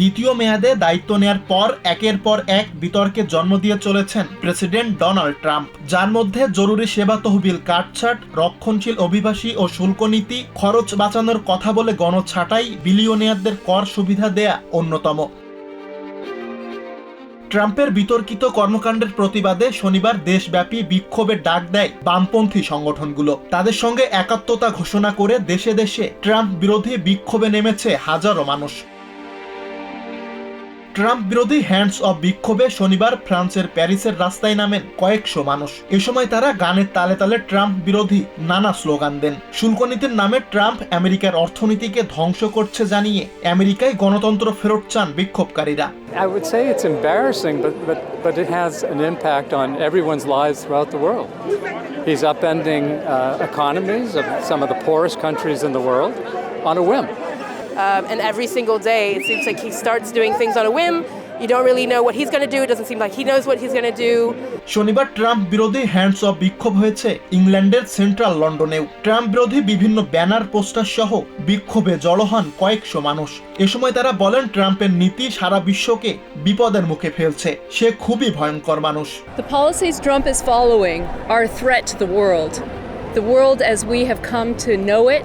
দ্বিতীয় মেয়াদে দায়িত্ব নেয়ার পর, একের পর এক বিতর্কে জন্ম দিয়ে চলেছেন প্রেসিডেন্ট ডোনাল্ড ট্রাম্প। যার মধ্যে জরুরি সেবা তহবিল কাটছাট রক্ষণশীল অভিবাসী ও শুল্ক নীতি, খরচ বাঁচানোর কথা বলে গণছাটাই বিলিয়নিয়ারদের কর সুবিধা দেয়া অন্যতম। ট্রাম্পের বিতর্কিত কর্মকাণ্ডের প্রতিবাদে শনিবার দেশব্যাপী বিক্ষোভের ডাক দেয় বামপন্থী সংগঠনগুলো। তাদের সঙ্গে একাত্মতা ঘোষণা করে দেশে দেশে ট্রাম্প বিরোধী বিক্ষোভে নেমেছে হাজারো মানুষ। ট্রাম্প বিরোধী হ্যান্ডস অব বিক্ষোভে শনিবার ফ্রান্সের প্যারিসের রাস্তায় নামেন কয়েকশো মানুষ এ সময় তারা গানের তালে তালে ট্রাম্প বিরোধী নানা স্লোগান দেন শুল্ক নীতির নামে ট্রাম্প আমেরিকার অর্থনীতিকে ধ্বংস করছে জানিয়ে আমেরিকায় গণতন্ত্র ফেরত চান বিক্ষোভকারীরা I would say it's embarrassing, but, but, but it has an impact on everyone's lives throughout the world. He's upending uh, economies of some of the poorest countries in the world on a whim. Um, and every single day, it seems like he starts doing things on a whim. You don't really know what he's going to do. It doesn't seem like he knows what he's going to do. শনিবার Trump বিরোধী hands off বিক্ষোভ হয়েছে ইংল্যান্ডের central লন্ডনেও Trump বিরোধী বিভিন্ন banner poster সহ বিক্ষোভে জড়ো হন কয়েকশো মানুষ এ সময় তারা বলেন ট্রাম্পের নীতি সারা বিশ্বকে বিপদের মুখে ফেলছে সে খুবই ভয়ঙ্কর মানুষ The policies Trump is following are a threat to the world. The world as we have come to know it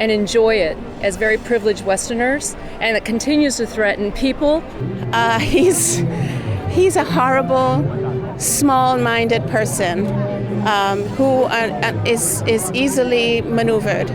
and enjoy it as very privileged Westerners, and it continues to threaten people. Uh, he's he's a horrible, small-minded person um, who uh, uh, is is easily maneuvered,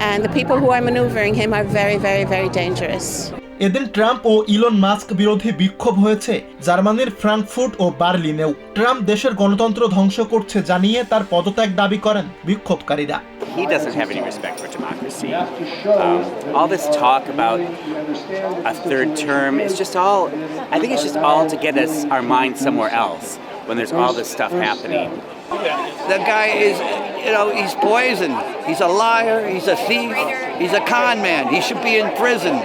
and the people who are maneuvering him are very, very, very dangerous. এদিন Trump ও Elon Musk বিরোধী বিক্ষোভ হয়েছে জার্মানির Frankfurt ও বার্লিনেও Trump দেশের গণতন্ত্র ধ্বংস করছে জানিয়ে তার পদত্যাগ দাবি করেন বিক্ষোভকারীরা he doesn't have any respect for democracy. Um, all this talk about a third term is just all, I think it's just all to get us our mind somewhere else when there's all this stuff happening. The guy is, you know, he's poison. He's a liar. He's a thief. He's a con man. He should be in prison.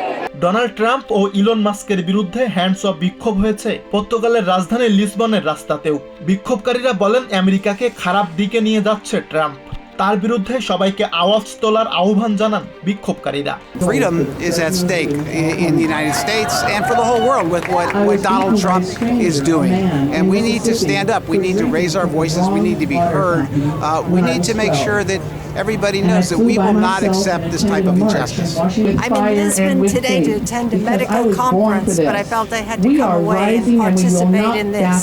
Donald Trump O Elon মাস্কের বিরুদ্ধে hands off বিক্ষোভ হয়েছে পর্তুগালের রাজধানী লিসবনের রাস্তাতেও বিক্ষোভকারীরা বলেন আমেরিকাকে খারাপ দিকে নিয়ে যাচ্ছে ট্রাম্প তার বিরুদ্ধে সবাইকে আওয়াজ তোলার আহ্বান জানান বিক্ষোভকারীরা freedom is at stake i- in the United States and for the whole world with what, what Donald Trump is doing. And we need to stand up. We need to raise our voices. We need to be heard. Uh, we need to make sure that everybody knows that we will not accept this type of injustice. I'm in Lisbon today to attend a medical conference, but I felt I had to come away and participate in this.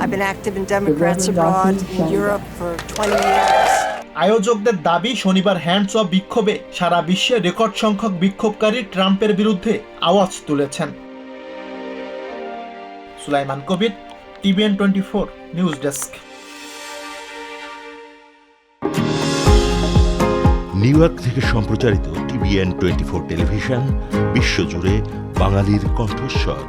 I've been active in Democrats abroad in Europe for 20 years. আয়োজকদের দাবি, শনিবার hands of বিক্ষোভে সারা বিশ্বে record সংখ্যক বিক্ষোভকারী ট্রাম্পের বিরুদ্ধে আওয়াজ তুলেছেন। Sulaiman Kabir, TVN twenty four news desk. New York থেকে সম্প্রচারিত টিভিএন টোয়েন্টি ফোর টেলিভিশন, বিশ্বজুড়ে বাঙালির কণ্ঠস্বর।